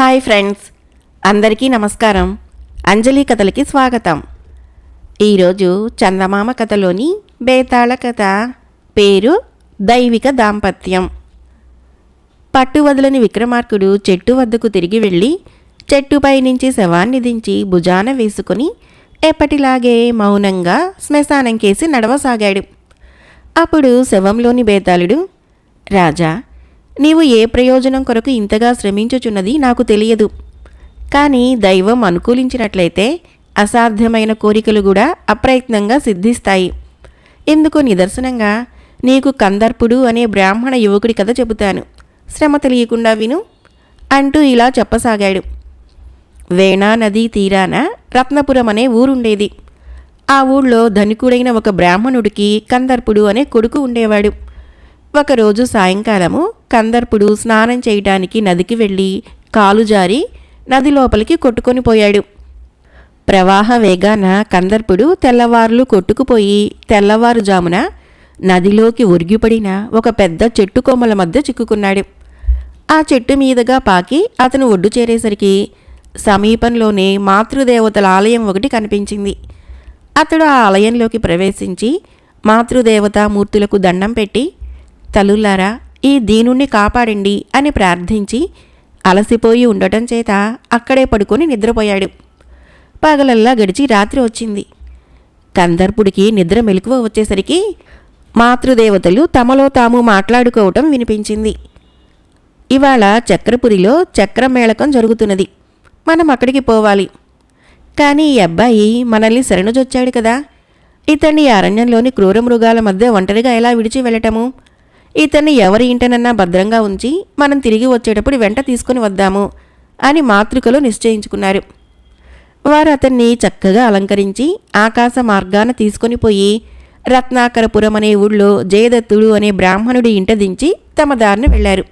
Hi friends. అందరికీ నమస్కారం. అంజలి కథలకి స్వాగతం. ఈరోజు చందమామ కథలోని బేతాళ కథ. పేరు దైవిక దాంపత్యం. పట్టు వదలని విక్రమార్కుడు చెట్టు వద్దకు తిరిగి వెళ్ళి చెట్టుపై నుంచి శవాన్ని దించి భుజాన వేసుకుని ఎప్పటిలాగే మౌనంగా శ్మశానం కేసి నడవసాగాడు. అప్పుడు శవంలోని బేతాళుడు రాజా నీవు ఏ ప్రయోజనం కొరకు ఇంతగా శ్రమించుచున్నది నాకు తెలియదు. కానీ దైవం అనుకూలించినట్లయితే అసాధ్యమైన కోరికలు కూడా అప్రయత్నంగా సిద్ధిస్తాయి. ఎందుకు నిదర్శనంగా నీకు కందర్పుడు అనే బ్రాహ్మణ యువకుడి కథ చెబుతాను. శ్రమ తెలియకుండా విను అంటూ ఇలా చెప్పసాగాడు. వేణా నదీ తీరాన రత్నపురం అనే ఊరుండేది. ఆ ఊళ్ళో ధనికుడైన ఒక బ్రాహ్మణుడికి కందర్పుడు అనే కొడుకు ఉండేవాడు. ఒకరోజు సాయంకాలము కందర్పుడు స్నానం చేయటానికి నదికి వెళ్ళి కాలు జారి నది లోపలికి కొట్టుకొని పోయాడు. ప్రవాహ వేగాన కందర్పుడు తెల్లవారులు కొట్టుకుపోయి తెల్లవారుజామున నదిలోకి ఒరిగిపడిన ఒక పెద్ద చెట్టు కొమ్మల మధ్య చిక్కుకున్నాడు. ఆ చెట్టు మీదుగా పాకి అతను ఒడ్డు చేరేసరికి సమీపంలోనే మాతృదేవతల ఆలయం ఒకటి కనిపించింది. అతడు ఆ ఆలయంలోకి ప్రవేశించి మాతృదేవతా మూర్తులకు దండం పెట్టి తల్లులారా ఈ దీనుణ్ణి కాపాడండి అని ప్రార్థించి అలసిపోయి ఉండటం చేత అక్కడే పడుకొని నిద్రపోయాడు. పగలల్లా గడిచి రాత్రి వచ్చింది. కందర్పుడికి నిద్ర మెలకువ వచ్చేసరికి మాతృదేవతలు తమలో తాము మాట్లాడుకోవటం వినిపించింది. ఇవాళ చక్రపురిలో చక్రమేళకం జరుగుతున్నది. మనం అక్కడికి పోవాలి. కానీ ఈ అబ్బాయి మనల్ని శరణుజొచ్చాడు కదా. ఇతన్ని ఈ అరణ్యంలోని క్రూర మృగాల మధ్య ఒంటరిగా ఎలా విడిచి వెళ్ళటము? ఇతన్ని ఎవరి ఇంటనన్నా భద్రంగా ఉంచి మనం తిరిగి వచ్చేటప్పుడు వెంట తీసుకుని వద్దాము అని మాతృకలు నిశ్చయించుకున్నారు. వారు అతన్ని చక్కగా అలంకరించి ఆకాశ మార్గాన తీసుకొని పోయి రత్నాకరపురం అనే ఊళ్ళో జయదత్తుడు అనే బ్రాహ్మణుడి ఇంట దించి తమ దారిన వెళ్ళారు.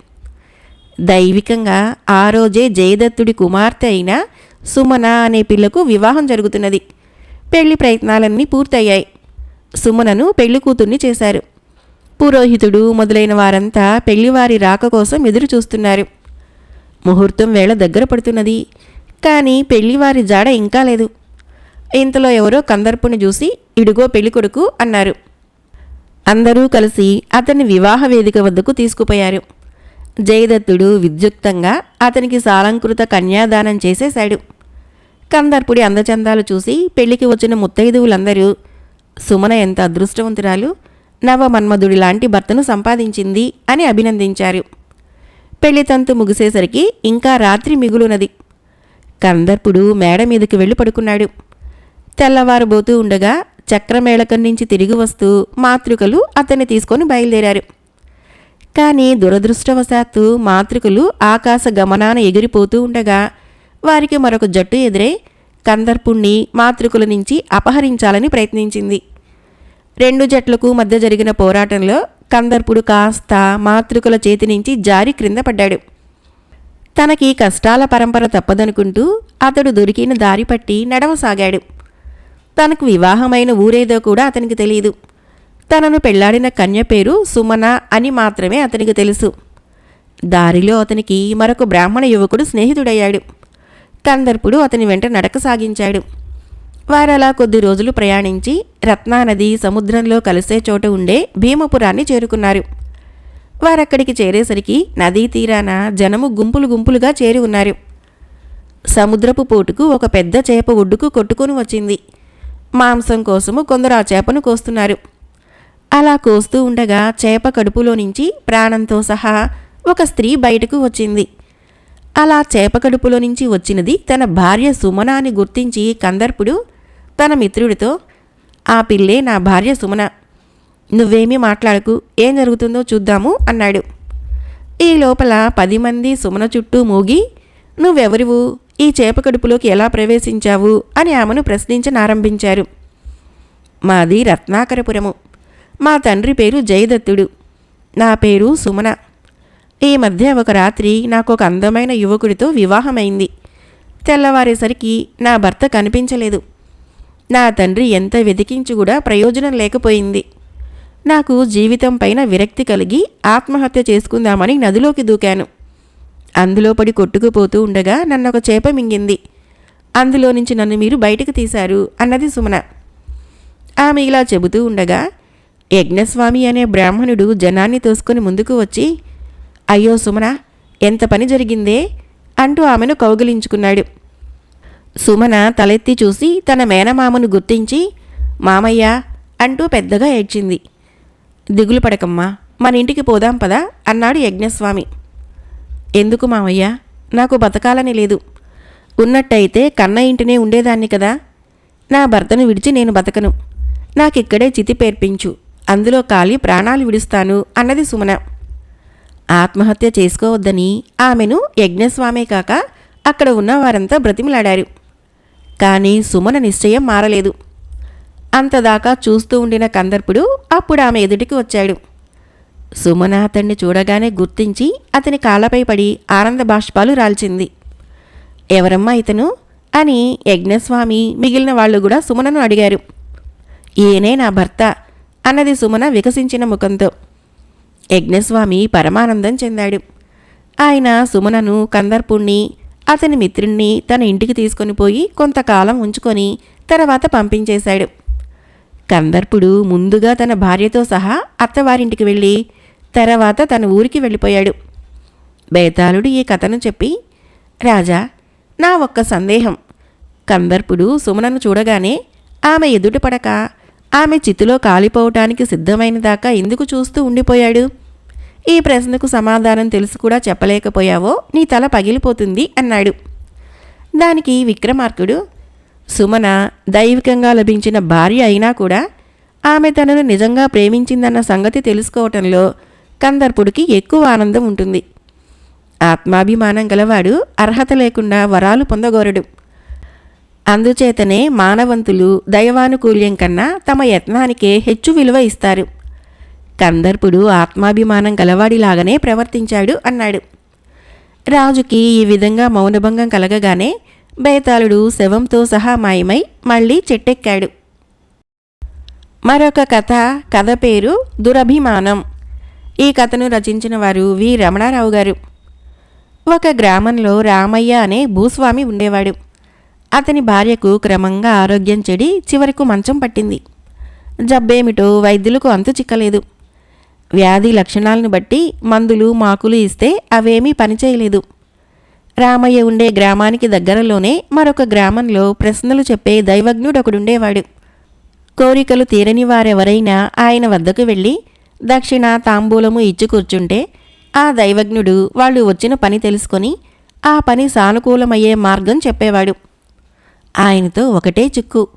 దైవికంగా ఆ రోజే జయదత్తుడి కుమార్తె అయిన సుమన అనే పిల్లకు వివాహం జరుగుతున్నది. పెళ్ళి ప్రయత్నాలన్నీ పూర్తయ్యాయి. సుమనను పెళ్ళి కూతుర్ని చేశారు. పురోహితుడు మొదలైన వారంతా పెళ్ళివారి రాక కోసం ఎదురు చూస్తున్నారు ముహూర్తం వేళ దగ్గర పడుతున్నది. కానీ పెళ్ళివారి జాడ ఇంకా లేదు. ఇంతలో ఎవరో కందర్పుని చూసి ఇడుగో పెళ్ళికొడుకు అన్నారు. అందరూ కలిసి అతన్ని వివాహ వేదిక వద్దకు తీసుకుపోయారు. జయదత్తుడు విద్యుక్తంగా అతనికి సాలంకృత కన్యాదానం చేసేశాడు. కందర్పుడి అందచందాలు చూసి పెళ్ళికి వచ్చిన ముత్తైదువులందరూ సుమన ఎంత అదృష్టవంతురాలు నవమన్మధుడి లాంటి భర్తను సంపాదించింది అని అభినందించారు. పెళ్ళితంతు ముగిసేసరికి ఇంకా రాత్రి మిగులునది. కందర్పుడు మేడ మీదకి వెళ్ళి పడుకున్నాడు. తెల్లవారుబోతూ ఉండగా చక్రమేళకం నుంచి తిరిగి వస్తూ మాతృకలు అతన్ని తీసుకొని బయలుదేరారు. కానీ దురదృష్టవశాత్తు మాతృకలు ఆకాశ గమనాన ఎగిరిపోతూ ఉండగా వారికి మరొక జట్టు ఎదురై కందర్పుణ్ణి మాతృకుల నుంచి అపహరించాలని ప్రయత్నించింది. రెండు జట్లకు మధ్య జరిగిన పోరాటంలో కందర్పుడు కాస్త మాతృకుల చేతి నుంచి జారి క్రింద పడ్డాడు. తనకి కష్టాల పరంపర తప్పదనుకుంటూ అతడు దొరికిన దారి పట్టి నడవసాగాడు. తనకు వివాహమైన ఊరేదో కూడా అతనికి తెలియదు. తనను పెళ్ళాడిన కన్య పేరు సుమన అని మాత్రమే అతనికి తెలుసు. దారిలో అతనికి మరొక బ్రాహ్మణ యువకుడు స్నేహితుడయ్యాడు. కందర్పుడు అతని వెంట నడక సాగించాడు. వారలా కొద్ది రోజులు ప్రయాణించి రత్నానది సముద్రంలో కలిసే చోట ఉండే భీమపురాన్ని చేరుకున్నారు. వారక్కడికి చేరేసరికి నదీ తీరాన జనము గుంపులు గుంపులుగా చేరి ఉన్నారు. సముద్రపు పోటుకు ఒక పెద్ద చేప ఒడ్డుకు కొట్టుకొని వచ్చింది. మాంసం కోసము కొందరు ఆ చేపను కోస్తున్నారు. అలా కోస్తూ ఉండగా చేప కడుపులో నుంచి ప్రాణంతో సహా ఒక స్త్రీ బయటకు వచ్చింది. అలా చేప కడుపులో నుంచి వచ్చినది తన భార్య సుమన అని గుర్తించి కందర్పుడు తన మిత్రుడితో ఆ పిల్లే నా భార్య సుమన. నువ్వేమీ మాట్లాడకు. ఏం జరుగుతుందో చూద్దాము అన్నాడు. ఈ లోపల పది మంది సుమన చుట్టూ మూగి నువ్వెవరివు? ఈ చేప కడుపులోకి ఎలా ప్రవేశించావు? అని ఆమెను ప్రశ్నించనారంభించారు. మాది రత్నాకరపురము. మా తండ్రి పేరు జయదత్తుడు. నా పేరు సుమన. ఈ మధ్య ఒక రాత్రి నాకు ఒక అందమైన యువకుడితో వివాహమైంది. తెల్లవారేసరికి నా భర్త కనిపించలేదు. నా తండ్రి ఎంత వెతికించి కూడా ప్రయోజనం లేకపోయింది. నాకు జీవితం పైన విరక్తి కలిగి ఆత్మహత్య చేసుకుందామని నదిలోకి దూకాను. అందులో పడి కొట్టుకుపోతూ ఉండగా నన్ను ఒక చేప మింగింది. అందులో నుంచి నన్ను మీరు బయటకు తీశారు అన్నది సుమన. ఆమె ఇలా చెబుతూ ఉండగా యజ్ఞస్వామి అనే బ్రాహ్మణుడు జనాన్ని తోసుకొని ముందుకు వచ్చి అయ్యో సుమన ఎంత పని జరిగిందే అంటూ ఆమెను కౌగిలించుకున్నాడు. సుమన తలెత్తి చూసి తన మేనమామను గుర్తించి మామయ్య అంటూ పెద్దగా ఏడ్చింది. దిగులు పడకమ్మా మన ఇంటికి పోదాం పదా అన్నాడు యజ్ఞస్వామి. ఎందుకు మామయ్య? నాకు బతకాలని లేదు. ఉన్నట్టయితే కన్న ఇంటినే ఉండేదాన్ని కదా. నా భర్తను విడిచి నేను బతకను. నాకిక్కడే చితి పేర్పించు. అందులో కాలి ప్రాణాలు విడుస్తాను అన్నది సుమన. ఆత్మహత్య చేసుకోవద్దని ఆమెను యజ్ఞస్వామే కాక అక్కడ ఉన్న వారంతా బ్రతిమిలాడారు. కానీ సుమన నిశ్చయం మారలేదు. అంతదాకా చూస్తూ ఉండిన కందర్పుడు అప్పుడు ఆమె ఎదుటికి వచ్చాడు. సుమన అతన్ని చూడగానే గుర్తించి అతని కాళ్ళపై పడి ఆనంద బాష్పాలు రాల్చింది. ఎవరమ్మా ఇతను? అని యజ్ఞస్వామి మిగిలిన వాళ్ళు కూడా సుమనను అడిగారు. ఈయనే నా భర్త అన్నది సుమన వికసించిన ముఖంతో. యజ్ఞస్వామి పరమానందం చెందాడు. ఆయన సుమనను కందర్పుణ్ణి అతని మిత్రుణ్ణి తన ఇంటికి తీసుకొని పోయి కొంతకాలం ఉంచుకొని తర్వాత పంపించేశాడు. కందర్పుడు ముందుగా తన భార్యతో సహా అత్తవారింటికి వెళ్ళి తర్వాత తన ఊరికి వెళ్ళిపోయాడు. బేతాళుడు ఈ కథను చెప్పి రాజా నా ఒక్క సందేహం. కందర్పుడు సుమనను చూడగానే ఆమె ఎదుటపడక ఆమె చితిలో కాలిపోవటానికి సిద్ధమైన దాకా ఎందుకు చూస్తూ ఉండిపోయాడు? ఈ ప్రశ్నకు సమాధానం తెలుసు కూడా చెప్పలేకపోయావో నీ తల పగిలిపోతుంది అన్నాడు. దానికి విక్రమార్కుడు సుమన దైవికంగా లభించిన భార్య అయినా కూడా ఆమె తనను నిజంగా ప్రేమించిందన్న సంగతి తెలుసుకోవటంలో కందర్పుడికి ఎక్కువ ఆనందం ఉంటుంది. ఆత్మాభిమానం గలవాడు అర్హత లేకుండా వరాలు పొందగోరడు. అందుచేతనే మానవంతులు దైవానుకూల్యం కన్నా తమ యత్నానికే హెచ్చు విలువ ఇస్తారు. కందర్పుడు ఆత్మాభిమానం గలవాడిలాగానే ప్రవర్తించాడు అన్నాడు. రాజుకి ఈ విధంగా మౌనభంగం కలగగానే బేతాళుడు శవంతో సహా మాయమై మళ్ళీ చెట్టెక్కాడు. మరొక కథ కథ పేరు దురభిమానం. ఈ కథను రచించిన వారు వి. రమణారావు గారు. ఒక గ్రామంలో రామయ్య అనే భూస్వామి ఉండేవాడు. అతని భార్యకు క్రమంగా ఆరోగ్యం చెడి చివరకు మంచం పట్టింది. జబ్బేమిటో వైద్యులకు అంతు చిక్కలేదు. వ్యాధి లక్షణాలను బట్టి మందులు మాకులు ఇస్తే అవేమీ పనిచేయలేదు. రామయ్య ఉండే గ్రామానికి దగ్గరలోనే మరొక గ్రామంలో ప్రశ్నలు చెప్పే దైవజ్ఞుడొకడుండేవాడు. కోరికలు తీరని వారెవరైనా ఆయన వద్దకు వెళ్ళి దక్షిణ తాంబూలము ఇచ్చి కూర్చుంటే ఆ దైవజ్ఞుడు వాళ్ళు వచ్చిన పని తెలుసుకొని ఆ పని సానుకూలమయ్యే మార్గం చెప్పేవాడు. ఆయనతో ఒకటే చిక్కు.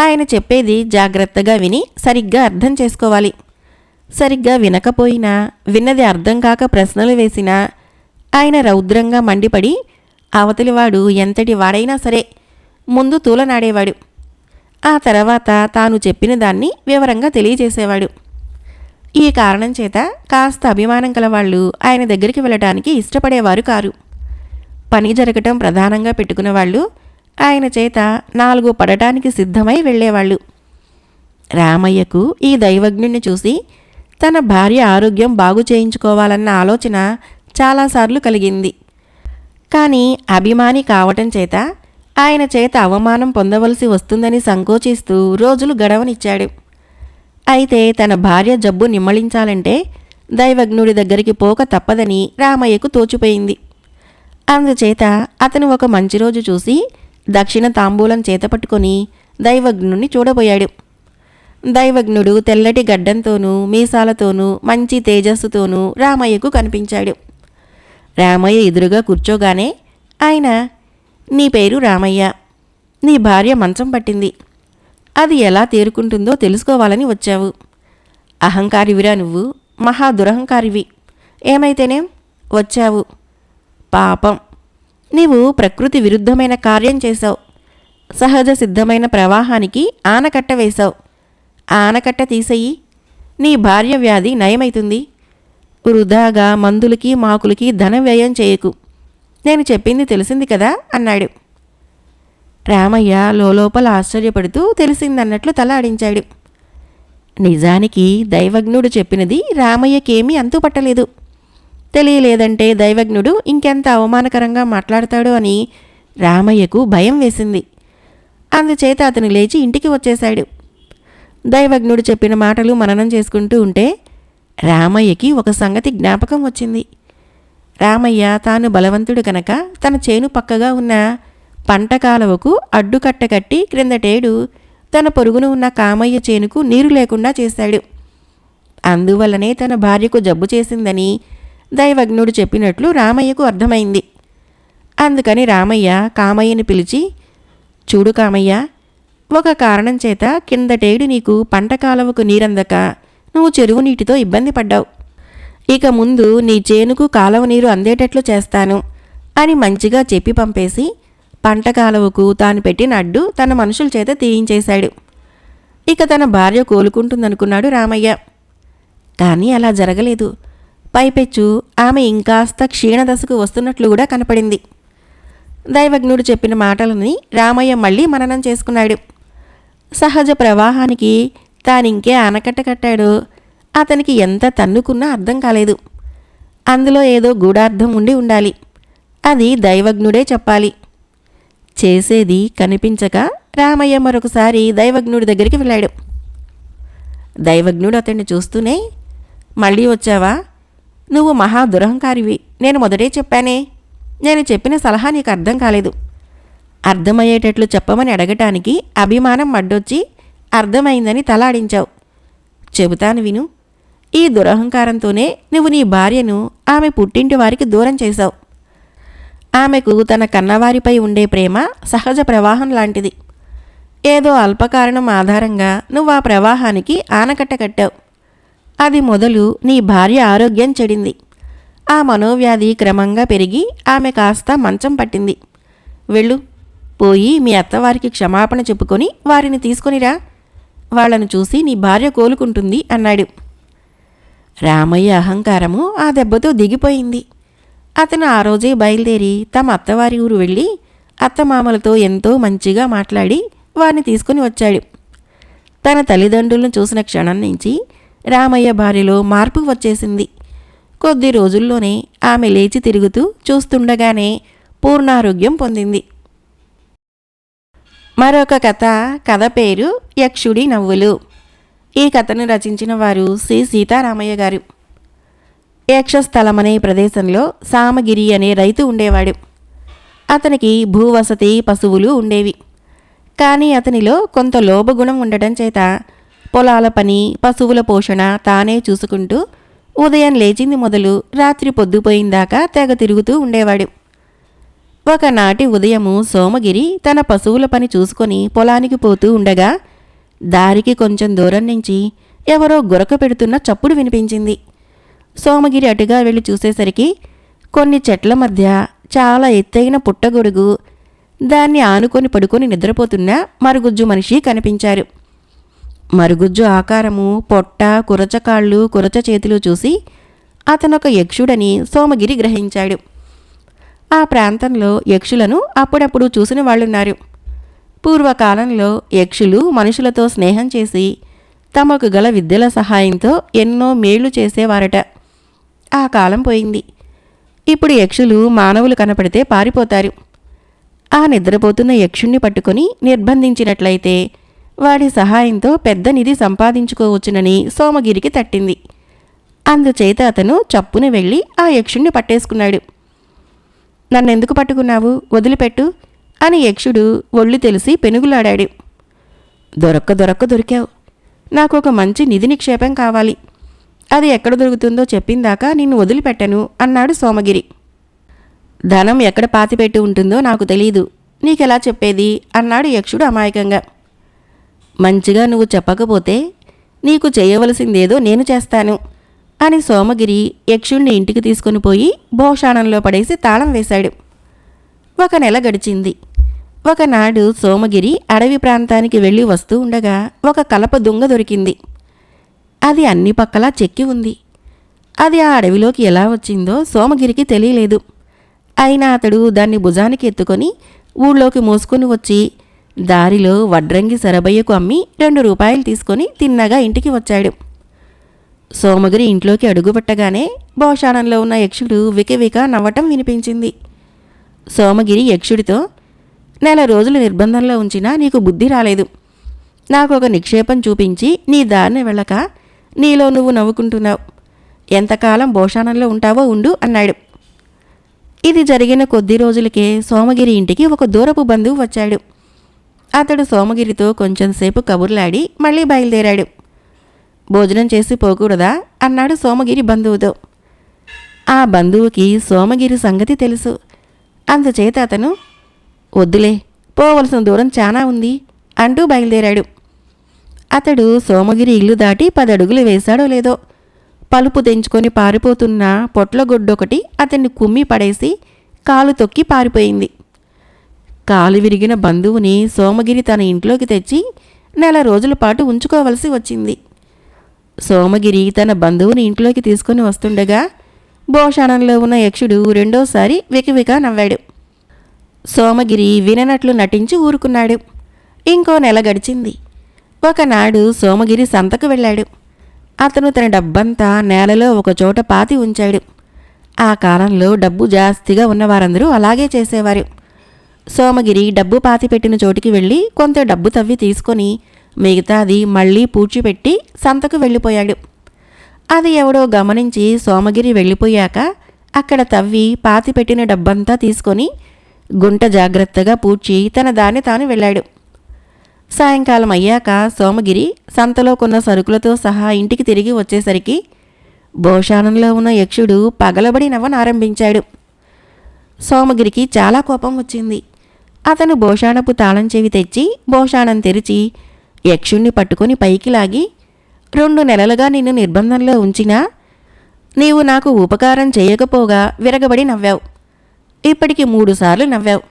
ఆయన చెప్పేది జాగ్రత్తగా విని సరిగ్గా అర్థం చేసుకోవాలి. సరిగ్గా వినకపోయినా విన్నది అర్థం కాక ప్రశ్నలు వేసినా ఆయన రౌద్రంగా మండిపడి అవతలివాడు ఎంతటి వాడైనా సరే ముందు తూలనాడేవాడు. ఆ తర్వాత తాను చెప్పిన దాన్ని వివరంగా తెలియజేసేవాడు. ఈ కారణం చేత కాస్త అభిమానం కలవాళ్ళు ఆయన దగ్గరికి వెళ్ళటానికి ఇష్టపడేవారు కారు. పని జరగటం ప్రధానంగా పెట్టుకున్న వాళ్ళు ఆయన చేత నాలుగు పడటానికి సిద్ధమై వెళ్ళేవాళ్ళు. రామయ్యకు ఈ దైవజ్ఞుణ్ణి చూసి తన భార్య ఆరోగ్యం బాగు చేయించుకోవాలన్న ఆలోచన చాలాసార్లు కలిగింది. కానీ అభిమాని కావటం చేత ఆయన చేత అవమానం పొందవలసి వస్తుందని సంకోచిస్తూ రోజులు గడవనిచ్చాడు. అయితే తన భార్య జబ్బు నిమ్మళించాలంటే దైవజ్ఞుడి దగ్గరికి పోక తప్పదని రామయ్యకు తోచిపోయింది. అందుచేత అతను ఒక మంచి రోజు చూసి దక్షిణ తాంబూలం చేతపట్టుకొని దైవజ్ఞుణ్ణి చూడబోయాడు. దైవజ్ఞుడు తెల్లటి గడ్డంతోనూ మీసాలతోనూ మంచి తేజస్సుతోనూ రామయ్యకు కనిపించాడు. రామయ్య ఎదురుగా కూర్చోగానే ఆయన నీ పేరు రామయ్య. నీ భార్య మంచం పట్టింది. అది ఎలా తేరుకుంటుందో తెలుసుకోవాలని వచ్చావు. అహంకారివిరా నువ్వు మహా దురహంకారివి. ఏమైతేనేం వచ్చావు? పాపం. నీవు ప్రకృతి విరుద్ధమైన కార్యం చేశావు. సహజ సిద్ధమైన ప్రవాహానికి ఆనకట్ట వేశావు. ఆనకట్ట తీసేయి. నీ భార్య వ్యాధి నయమైతుంది. వృధాగా మందులకి మాకులకి ధన వ్యయం చేయకు. నేను చెప్పింది తెలిసింది కదా అన్నాడు. రామయ్య లోపల ఆశ్చర్యపడుతూ తెలిసిందన్నట్లు తల ఆడించాడు నిజానికి దైవజ్ఞుడు చెప్పినది రామయ్యకేమీ అంతుపట్టలేదు. తెలియలేదంటే దైవజ్ఞుడు ఇంకెంత అవమానకరంగా మాట్లాడతాడో అని రామయ్యకు భయం వేసింది. అందుచేత అతను లేచి ఇంటికి వచ్చేశాడు. దైవజ్ఞుడు చెప్పిన మాటలు మననం చేసుకుంటూ ఉంటే రామయ్యకి ఒక సంగతి జ్ఞాపకం వచ్చింది. రామయ్య తాను బలవంతుడు కనుక తన చేను పక్కగా ఉన్న పంట కాలువకు అడ్డుకట్ట కట్టి క్రిందటేడు తన పొరుగున ఉన్న కామయ్య చేనుకు నీరు లేకుండా చేశాడు. అందువల్లనే తన భార్యకు జబ్బు చేసిందని దైవజ్ఞుడు చెప్పినట్లు రామయ్యకు అర్థమైంది. అందుకని రామయ్య కామయ్యని పిలిచి చూడు కామయ్య ఒక కారణం చేత కిందటేడు నీకు పంట కాలువకు నీరందక నువ్వు చెరువు నీటితో ఇబ్బంది పడ్డావు. ఇక ముందు నీ చేనుకు కాలువ నీరు అందేటట్లు చేస్తాను అని మంచిగా చెప్పి పంపేసి పంట కాలువకు తాను పెట్టిన అడ్డు తన మనుషుల చేత తీయించేశాడు. ఇక తన భార్య కోలుకుంటుందనుకున్నాడు రామయ్య. కానీ అలా జరగలేదు. పైపెచ్చు ఆమె ఇంకాస్త క్షీణదశకు వస్తున్నట్లు కూడా కనపడింది. దైవజ్ఞుడు చెప్పిన మాటలని రామయ్య మళ్ళీ మననం చేసుకున్నాడు. సహజ ప్రవాహానికి తానింకే ఆనకట్ట కట్టాడో. అతనికి ఎంత తన్నుకున్నా అర్థం కాలేదు. అందులో ఏదో గూఢార్థం ఉండి ఉండాలి. అది దైవజ్ఞుడే చెప్పాలి. చేసేది కనిపించక రామయ్య మరొకసారి దైవజ్ఞుడి దగ్గరికి వెళ్ళాడు. దైవజ్ఞుడు అతన్ని చూస్తూనే మళ్ళీ వచ్చావా? నువ్వు మహా దురహంకారివి. నేను మొదటే చెప్పానే. నేను చెప్పిన సలహా నీకు అర్థం కాలేదు. అర్థమయ్యేటట్లు చెప్పమని అడగటానికి అభిమానం అడ్డొచ్చి అర్థమైందని తలాడించావు. చెబుతాను విను. ఈ దురహంకారంతోనే నువ్వు నీ భార్యను ఆమె పుట్టింటి వారికి దూరం చేశావు. ఆమెకు తన కన్నవారిపై ఉండే ప్రేమ సహజ ప్రవాహం లాంటిది. ఏదో అల్పకారణం ఆధారంగా నువ్వు ఆ ప్రవాహానికి ఆనకట్ట కట్టావు. అది మొదలు నీ భార్య ఆరోగ్యం చెడింది. ఆ మనోవ్యాధి క్రమంగా పెరిగి ఆమె కాస్త మంచం పట్టింది. వెళ్ళు. పోయి మీ అత్తవారికి క్షమాపణ చెప్పుకొని వారిని తీసుకొనిరా. వాళ్ళను చూసి నీ భార్య కోలుకుంటుంది అన్నాడు. రామయ్య అహంకారము ఆ దెబ్బతో దిగిపోయింది. అతను ఆ రోజే బయలుదేరి తమ అత్తవారి ఊరు వెళ్ళి అత్తమామలతో ఎంతో మంచిగా మాట్లాడి వారిని తీసుకుని వచ్చాడు. తన తల్లిదండ్రులను చూసిన క్షణం నుంచి రామయ్య భార్యలో మార్పు వచ్చేసింది. కొద్ది రోజుల్లోనే ఆమె లేచి తిరుగుతూ చూస్తుండగానే పూర్ణారోగ్యం పొందింది. మరొక కథ కథ పేరు యక్షుడి నవ్వులు. ఈ కథను రచించిన వారు శ్రీ సీతారామయ్య గారు. యక్షస్థలం అనే ప్రదేశంలో సామగిరి అనే రైతు ఉండేవాడు. అతనికి భూవసతి పశువులు ఉండేవి. కానీ అతనిలో కొంత లోభగుణం ఉండటం చేత పొలాల పని పశువుల పోషణ తానే చూసుకుంటూ ఉదయం లేచింది మొదలు రాత్రి పొద్దుపోయిందాకా తెగ తిరుగుతూ ఉండేవాడు. ఒకనాటి ఉదయము సోమగిరి తన పశువుల పని చూసుకొని పొలానికి పోతూ ఉండగా దారికి కొంచెం దూరం నుంచి ఎవరో గురక పెడుతున్న చప్పుడు వినిపించింది. సోమగిరి అటుగా వెళ్ళి చూసేసరికి కొన్ని చెట్ల మధ్య చాలా ఎత్తైన పుట్టగొడుగు దాన్ని ఆనుకొని పడుకొని నిద్రపోతున్న మరుగుజ్జు మనిషి కనిపించారు. మరుగుజ్జు ఆకారము పొట్ట కురచకాళ్ళు కురచ చేతులు చూసి అతనొక యక్షుడని సోమగిరి గ్రహించాడు. ఆ ప్రాంతంలో యక్షులను అప్పుడప్పుడు చూసిన వాళ్ళున్నారు. పూర్వకాలంలో యక్షులు మనుషులతో స్నేహం చేసి తమకు గల విద్యల సహాయంతో ఎన్నో మేళ్ళు చేసేవారట. ఆ కాలం పోయింది. ఇప్పుడు యక్షులు మానవులు కనపడితే పారిపోతారు. ఆ నిద్రపోతున్న యక్షుణ్ణి పట్టుకొని నిర్బంధించినట్లయితే వాడి సహాయంతో పెద్ద నిధి సంపాదించుకోవచ్చునని సోమగిరికి తట్టింది. అందుచేత అతను చప్పున వెళ్ళి ఆ యక్షుణ్ణి పట్టేసుకున్నాడు. నన్నెందుకు పట్టుకున్నావు? వదిలిపెట్టు అని యక్షుడు ఒళ్ళు తెలిసి పెనుగులాడాడు. దొరక్క దొరక్క దొరికావు. నాకు ఒక మంచి నిధి నిక్షేపం కావాలి. అది ఎక్కడ దొరుకుతుందో చెప్పిందాకా నిన్ను వదిలిపెట్టను అన్నాడు సోమగిరి. ధనం ఎక్కడ పాతిపెట్టి ఉంటుందో నాకు తెలీదు. నీకెలా చెప్పేది? అన్నాడు యక్షుడు అమాయకంగా. మంచిగా నువ్వు చెప్పకపోతే నీకు చేయవలసిందేదో నేను చేస్తాను. అని సోమగిరి యక్షుణ్ణి ఇంటికి తీసుకుని పోయి భోషాణంలో పడేసి తాళం వేశాడు. ఒక నెల గడిచింది. ఒకనాడు సోమగిరి అడవి ప్రాంతానికి వెళ్ళి వస్తూ ఉండగా ఒక కలప దుంగ దొరికింది. అది అన్ని పక్కలా చెక్కి ఉంది. అది ఆ అడవిలోకి ఎలా వచ్చిందో సోమగిరికి తెలియలేదు. అయినా అతడు దాన్ని భుజానికి ఎత్తుకొని ఊళ్ళోకి మోసుకొని వచ్చి దారిలో వడ్రంగి సరబయ్యకు అమ్మి రెండు రూపాయలు తీసుకొని తిన్నగా ఇంటికి వచ్చాడు. సోమగిరి ఇంట్లోకి అడుగుపెట్టగానే భోషాణంలో ఉన్న యక్షుడు వికవిక నవ్వటం వినిపించింది. సోమగిరి యక్షుడితో నెల రోజులు నిర్బంధంలో ఉంచినా నీకు బుద్ధి రాలేదు. నాకు ఒక నిక్షేపం చూపించి నీ దారిని వెళ్ళక నీలో నువ్వు నవ్వుకుంటున్నావు. ఎంతకాలం భోషాణంలో ఉంటావో ఉండు అన్నాడు. ఇది జరిగిన కొద్ది రోజులకే సోమగిరి ఇంటికి ఒక దూరపు బంధువు వచ్చాడు. అతడు సోమగిరితో కొంచెంసేపు కబుర్లాడి మళ్ళీ బయలుదేరాడు. భోజనం చేసి పోకూడదా? అన్నాడు సోమగిరి బంధువుతో. ఆ బంధువుకి సోమగిరి సంగతి తెలుసు. అందుచేత అతను వద్దులే పోవలసిన దూరం చాలా ఉంది అంటూ బయలుదేరాడు. అతడు సోమగిరి ఇల్లు దాటి పదడుగులు వేశాడో లేదో పలుపు తెంచుకొని పారిపోతున్న పొట్లగొడ్డొకటి అతన్ని కుమ్మి పడేసి కాలు తొక్కి పారిపోయింది. కాలు విరిగిన బంధువుని సోమగిరి తన ఇంట్లోకి తెచ్చి నెల రోజుల పాటు ఉంచుకోవలసి వచ్చింది. సోమగిరి తన బంధువుని ఇంట్లోకి తీసుకొని వస్తుండగా భోషాణంలో ఉన్న యక్షుడు రెండోసారి వికవిక నవ్వాడు. సోమగిరి విననట్లు నటించి ఊరుకున్నాడు. ఇంకో నెల గడిచింది. ఒకనాడు సోమగిరి సంతకు వెళ్ళాడు. అతను తన డబ్బంతా నేలలో ఒకచోట పాతి ఉంచాడు. ఆ కాలంలో డబ్బు జాస్తిగా ఉన్నవారందరూ అలాగే చేసేవారు. సోమగిరి డబ్బు పాతి పెట్టిన చోటికి వెళ్ళి కొంత డబ్బు తవ్వి తీసుకొని మిగతాది మళ్ళీ పూడ్చిపెట్టి సంతకు వెళ్ళిపోయాడు. అది ఎవడో గమనించి సోమగిరి వెళ్ళిపోయాక అక్కడ తవ్వి పాతిపెట్టిన డబ్బంతా తీసుకొని గుంట జాగ్రత్తగా పూడ్చి తన దాన్ని తాను వెళ్ళాడు. సాయంకాలం అయ్యాక సోమగిరి సంతలో కొన్న సరుకులతో సహా ఇంటికి తిరిగి వచ్చేసరికి భోషానంలో ఉన్న యక్షుడు పగలబడి నవ్వనారంభించాడు సోమగిరికి చాలా కోపం వచ్చింది. అతను భోషాణపు తాళం చెవి తెచ్చి భోషాణం తెరిచి యక్షుణ్ణి పట్టుకొని పైకి లాగి రెండు నెలలుగా నిన్ను నిర్బంధంలో ఉంచినా నీవు నాకు ఉపకారం చేయకపోగా విరగబడి నవ్వావు. ఇప్పటికి మూడుసార్లు నవ్వావు.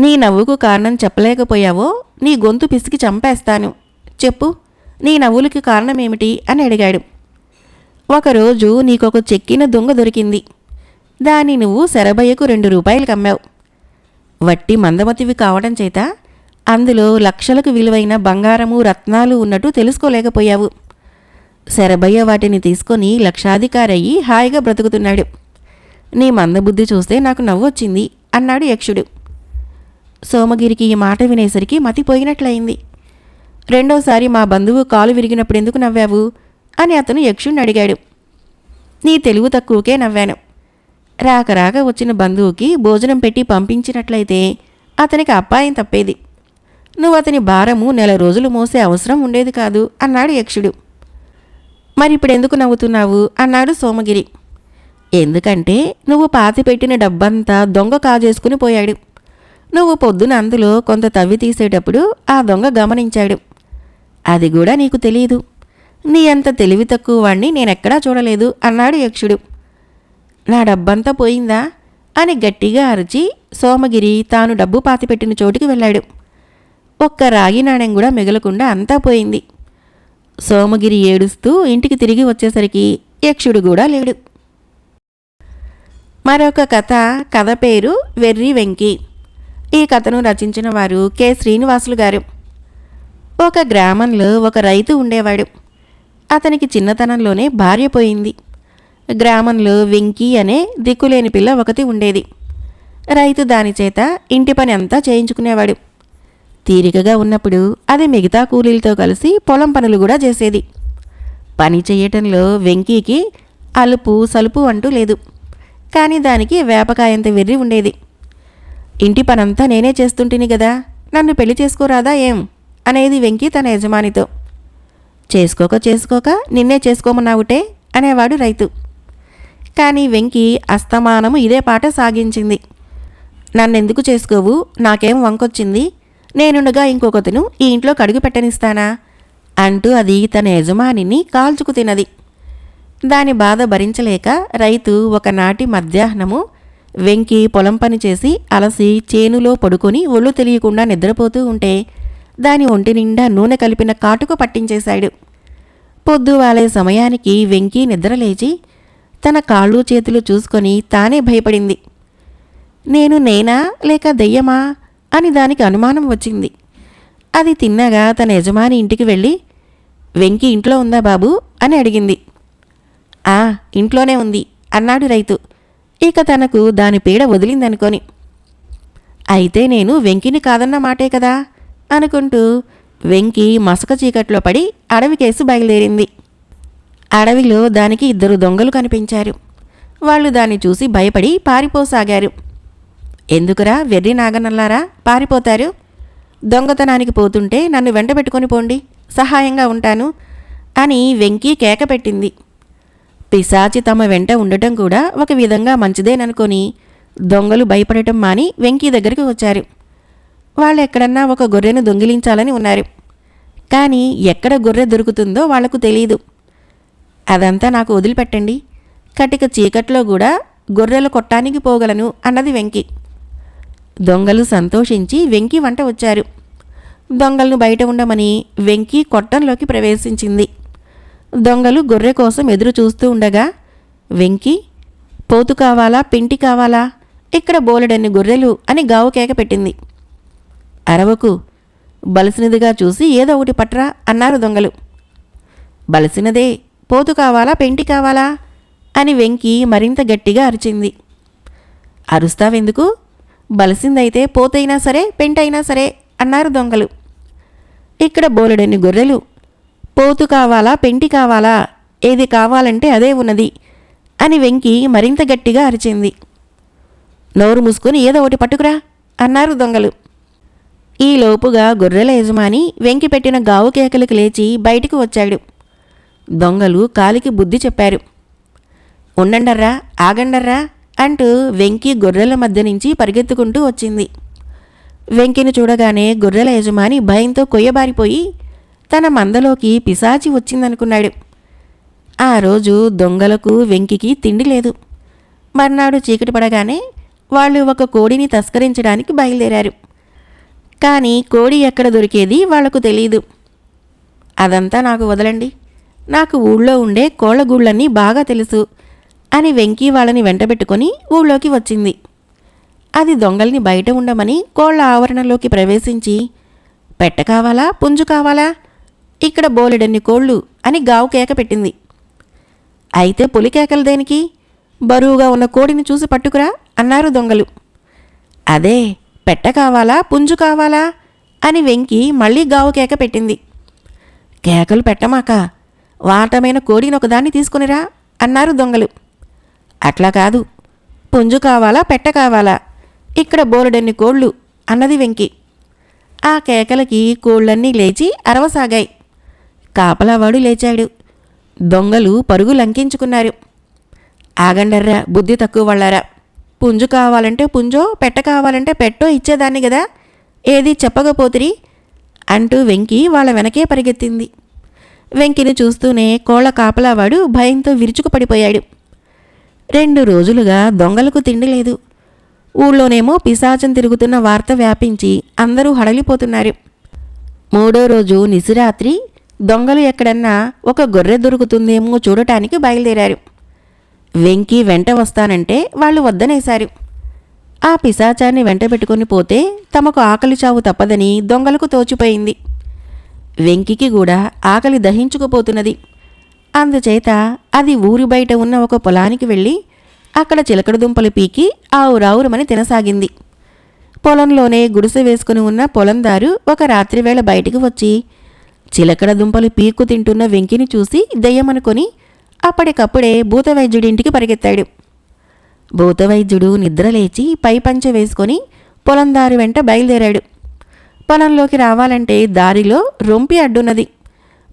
నీ నవ్వుకు కారణం చెప్పలేకపోయావో నీ గొంతు పిసికి చంపేస్తాను. చెప్పు నీ నవ్వులకి కారణమేమిటి అని అడిగాడు. ఒకరోజు నీకొక చెక్కిన దొంగ దొరికింది. దాన్ని నువ్వు శరభయ్యకు రెండు రూపాయలు కమ్మావు. వట్టి మందమతివి కావడం చేత అందులో లక్షలకు విలువైన బంగారము రత్నాలు ఉన్నట్టు తెలుసుకోలేకపోయావు. శరభయ్య వాటిని తీసుకొని లక్షాధికారయ్యి హాయిగా బ్రతుకుతున్నాడు. నీ మందబుద్ధి చూస్తే నాకు నవ్వొచ్చింది అన్నాడు యక్షుడు. సోమగిరికి ఈ మాట వినేసరికి మతిపోయినట్లయింది. రెండోసారి మా బంధువు కాలు విరిగినప్పుడు ఎందుకు నవ్వావు? అని అతను యక్షుణ్ణి అడిగాడు. నీ తెలుగు తక్కువకే నవ్వాను. రాక రాక వచ్చిన బంధువుకి భోజనం పెట్టి పంపించినట్లయితే అతనికి అప్పాయం తప్పేది. నువ్వు అతని భారము నెల రోజులు మోసే అవసరం ఉండేది కాదు అన్నాడు యక్షుడు. మరి ఇప్పుడు ఎందుకు నవ్వుతున్నావు? అన్నాడు సోమగిరి. ఎందుకంటే నువ్వు పాతిపెట్టిన డబ్బంతా దొంగ కాజేసుకుని పోయాడు. నువ్వు పొద్దున అందులో కొంత తవ్వి తీసేటప్పుడు ఆ దొంగ గమనించాడు. అది కూడా నీకు తెలియదు. నీ అంత తెలివి తక్కువ వాణ్ణి నేనెక్కడా చూడలేదు అన్నాడు యక్షుడు. నా డబ్బంతా పోయిందా? అని గట్టిగా అరిచి సోమగిరి తాను డబ్బు పాతిపెట్టిన చోటుకి వెళ్ళాడు. ఒక్క రాగి నాణెం కూడా మిగలకుండా అంతా పోయింది. సోమగిరి ఏడుస్తూ ఇంటికి తిరిగి వచ్చేసరికి యక్షుడు కూడా లేడు. మరొక కథ కథ పేరు వెర్రి వెంకి. ఈ కథను రచించిన వారు కె. శ్రీనివాసులు గారు. ఒక గ్రామంలో ఒక రైతు ఉండేవాడు. అతనికి చిన్నతనంలోనే భార్య పోయింది. గ్రామంలో వెంకీ అనే దిక్కులేని పిల్ల ఒకటి ఉండేది. రైతు దానిచేత ఇంటి పని అంతా చేయించుకునేవాడు. తీరికగా ఉన్నప్పుడు అది మిగతా కూలీలతో కలిసి పొలం పనులు కూడా చేసేది. పని చేయటంలో వెంకీకి అలుపు సలుపు అంటూ లేదు. కానీ దానికి వేపకాయంత వెర్రి ఉండేది. ఇంటి పనంతా నేనే చేస్తుంటిని కదా నన్ను పెళ్ళి చేసుకోరాదా ఏం? అనేది వెంకీ తన యజమానితో. చేసుకోక చేసుకోక నిన్నే చేసుకోమన్నావుటే? అనేవాడు రైతు. కానీ వెంకి అస్తమానము ఇదే పాట సాగించింది. నన్నెందుకు చేసుకోవు? నాకేం వంకొచ్చింది? నేనుండగా ఇంకొకతను ఈ ఇంట్లో కడుగు పెట్టనిస్తానా? అంటూ అది తన యజమానిని కాల్చుకు తినది దాని బాధ భరించలేక రైతు ఒకనాటి మధ్యాహ్నము వెంకి పొలం పని చేసి అలసి చేనులో పడుకొని ఒళ్ళు తెలియకుండా నిద్రపోతూ ఉంటే దాని ఒంటి నిండా నూనె కలిపిన కాటుకు పట్టించేశాడు. పొద్దు వాలే సమయానికి వెంకీ నిద్రలేచి తన కాళ్ళు చేతులు చూసుకొని తానే భయపడింది. నేను నేనా లేక దెయ్యమా? అని దానికి అనుమానం వచ్చింది. అది తిన్నగా తన యజమాని ఇంటికి వెళ్ళి వెంకి ఇంట్లో ఉందా బాబు? అని అడిగింది. ఆ ఇంట్లోనే ఉంది అన్నాడు రైతు. ఇక తనకు దాని పీడ వదిలిందనుకొని అయితే నేను వెంకిని కాదన్న మాటే కదా? అనుకుంటూ వెంకి మసక చీకట్లో పడి అడవికేసి బయలుదేరింది. అడవిలో దానికి ఇద్దరు దొంగలు కనిపించారు. వాళ్ళు దాన్ని చూసి భయపడి పారిపోసాగారు. ఎందుకురా వెర్రి నాగనల్లారా? పారిపోతారు. దొంగతనానికి పోతుంటే నన్ను వెంటబెట్టుకొని పోండి. సహాయంగా ఉంటాను అని వెంకీ కేక పెట్టింది. పిశాచి తమ వెంట ఉండటం కూడా ఒక విధంగా మంచిదేననుకొని దొంగలు భయపడటం మాని వెంకీ దగ్గరికి వచ్చారు. వాళ్ళు ఎక్కడన్నా ఒక గొర్రెను దొంగిలించాలని ఉన్నారు. కానీ ఎక్కడ గొర్రె దొరుకుతుందో వాళ్ళకు తెలియదు అదంతా నాకు వదిలిపెట్టండి. కటిక చీకట్లో కూడా గొర్రెలు కొట్టానికి పోగలను అన్నది వెంకి. దొంగలు సంతోషించి వెంకి వంట వచ్చారు. దొంగలను బయట ఉండమని వెంకి కొట్టంలోకి ప్రవేశించింది. దొంగలు గొర్రె కోసం ఎదురు చూస్తూ ఉండగా వెంకి పోతు కావాలా? పింటి కావాలా? ఇక్కడ బోలెడన్ని గొర్రెలు? అని గావు కేక పెట్టింది. అరవకు బలసినదిగా చూసి ఏదో ఒకటి పట్రా అన్నారు దొంగలు. బలసినదే పోతు కావాలా? పెంటి కావాలా? అని వెంకి మరింత గట్టిగా అరిచింది. అరుస్తావెందుకు? బలసిందైతే పోతైనా సరే పెంటైనా సరే అన్నారు దొంగలు. ఇక్కడ బోలెడన్ని గొర్రెలు. పోతు కావాలా పెంటి కావాలా ఏది కావాలంటే అదే ఉన్నది అని వెంకి మరింత గట్టిగా అరిచింది. నోరు మూసుకొని ఏదో ఒకటి పట్టుకురా అన్నారు దొంగలు. ఈ లోపుగా గొర్రెల యజమాని వెంకి పెట్టిన గావు కేకలకు లేచి బయటికి వచ్చాడు. దొంగలు కాలికి బుద్ధి చెప్పారు. ఉండండర్రా ఆగండర్రా అంటూ వెంకి గొర్రెల మధ్య నుంచి పరిగెత్తుకుంటూ వచ్చింది. వెంకిని చూడగానే గొర్రెల యజమాని భయంతో కొయ్యబారిపోయి తన మందలోకి పిశాచి వచ్చిందనుకున్నాడు. ఆ రోజు దొంగలకు వెంకికి తిండి లేదు. మర్నాడు చీకటి పడగానే వాళ్ళు ఒక కోడిని తస్కరించడానికి బయలుదేరారు. కానీ కోడి ఎక్కడ దొరికేది వాళ్ళకు తెలియదు అదంతా నాకు వదలండి. నాకు ఊళ్ళో ఉండే కోళ్ళగూళ్ళన్నీ బాగా తెలుసు. అని వెంకీ వాళ్ళని వెంటబెట్టుకుని ఊళ్ళోకి వచ్చింది. అది దొంగల్ని బయట ఉండమని కోళ్ళ ఆవరణలోకి ప్రవేశించి పెట్ట కావాలా? పుంజు కావాలా? ఇక్కడ బోలెడన్ని కోళ్ళు అని గావు కేక పెట్టింది. అయితే పులి కేకలు దేనికి? బరువుగా ఉన్న కోడిని చూసి పట్టుకురా అన్నారు దొంగలు. అదే పెట్ట కావాలా? పుంజు కావాలా? అని వెంకి మళ్ళీ గావు కేక పెట్టింది. కేకలు పెట్టమాక వాటమైన కోడిని ఒకదాన్ని తీసుకునిరా అన్నారు దొంగలు. అట్లా కాదు. పుంజు కావాలా పెట్ట కావాలా? ఇక్కడ బోలెడన్ని కోళ్ళు అన్నది వెంకి. ఆ కేకలకి కోళ్ళన్నీ లేచి అరవసాగాయి. కాపలావాడు లేచాడు. దొంగలు పరుగు లంకించుకున్నారు. ఆగండర్రా బుద్ధి తక్కువ వాళ్ళారా పుంజు కావాలంటే పుంజో పెట్ట కావాలంటే పెట్టో ఇచ్చేదాన్ని కదా ఏది చెప్పకపోతిరి? అంటూ వెంకి వాళ్ళ వెనకే పరిగెత్తింది. వెంకిని చూస్తూనే కోళ్ళ కాపలావాడు భయంతో విరుచుకుపడిపోయాడు. రెండు రోజులుగా దొంగలకు తిండి లేదు. ఊళ్ళోనేమో పిశాచం తిరుగుతున్న వార్త వ్యాపించి అందరూ హడలిపోతున్నారు. మూడో రోజు నిసిరాత్రి దొంగలు ఎక్కడన్నా ఒక గొర్రె దొరుకుతుందేమో చూడటానికి బయలుదేరారు. వెంకి వెంట వస్తానంటే వాళ్ళు వద్దనేశారు. ఆ పిశాచాన్ని వెంట పెట్టుకుని పోతే తమకు ఆకలి చావు తప్పదని దొంగలకు తోచిపోయింది. వెంకికి కూడా ఆకలి దహించుకుపోతున్నది. అందుచేత అది ఊరి బయట ఉన్న ఒక పొలానికి వెళ్ళి అక్కడ చిలకడ దుంపలు పీకి ఆవురావురమని తినసాగింది. పొలంలోనే గుడిసె వేసుకుని ఉన్న పొలందారు ఒక రాత్రివేళ బయటికి వచ్చి చిలకడ దుంపలు పీక్కు తింటున్న వెంకిని చూసి దెయ్యమనుకొని అప్పటికప్పుడే భూతవైద్యుడింటికి పరిగెత్తాడు. భూతవైద్యుడు నిద్రలేచి పై పంచె వేసుకొని పొలందారు వెంట బయలుదేరాడు. పొలంలోకి రావాలంటే దారిలో రొంపి అడ్డున్నది.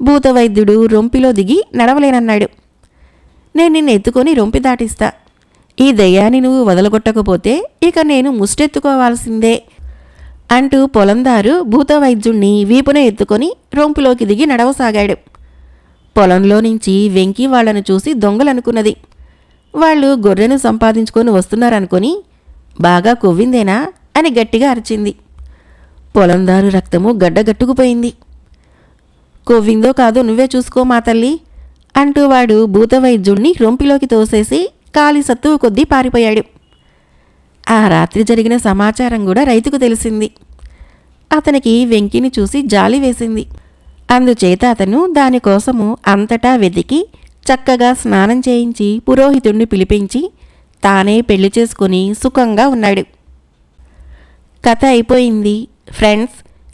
భూతవైద్యుడు రొంపిలో దిగి నడవలేనన్నాడు. నేను నిన్ను ఎత్తుకొని రొంపి దాటిస్తా. ఈ దయ్యాన్ని నువ్వు వదలగొట్టకపోతే ఇక నేను ముష్టెత్తుకోవాల్సిందే అంటూ పొలందారు భూతవైద్యుణ్ణి వీపున ఎత్తుకొని రొంపులోకి దిగి నడవసాగాడు. పొలంలో నుంచి వెంకి వాళ్ళను చూసి దొంగలనుకున్నది. వాళ్ళు గొర్రెను సంపాదించుకొని వస్తున్నారనుకొని బాగా కొవ్విందేనా? అని గట్టిగా అరిచింది. పొలందారు రక్తము గడ్డగట్టుకుపోయింది. కోవిందో కాదో నువ్వే చూసుకో మా తల్లి అంటూ వాడు భూతవైద్యుణ్ణి రొంపిలోకి తోసేసి కాలి సత్తువు కొద్దీ పారిపోయాడు. ఆ రాత్రి జరిగిన సమాచారం కూడా రైతుకు తెలిసింది. అతనికి వెంకిని చూసి జాలి వేసింది. అందుచేత అతను దానికోసము అంతటా వెతికి చక్కగా స్నానం చేయించి పురోహితుణ్ణి పిలిపించి తానే పెళ్ళి చేసుకుని సుఖంగా ఉన్నాడు. కథ అయిపోయింది. ఫ్రెండ్స్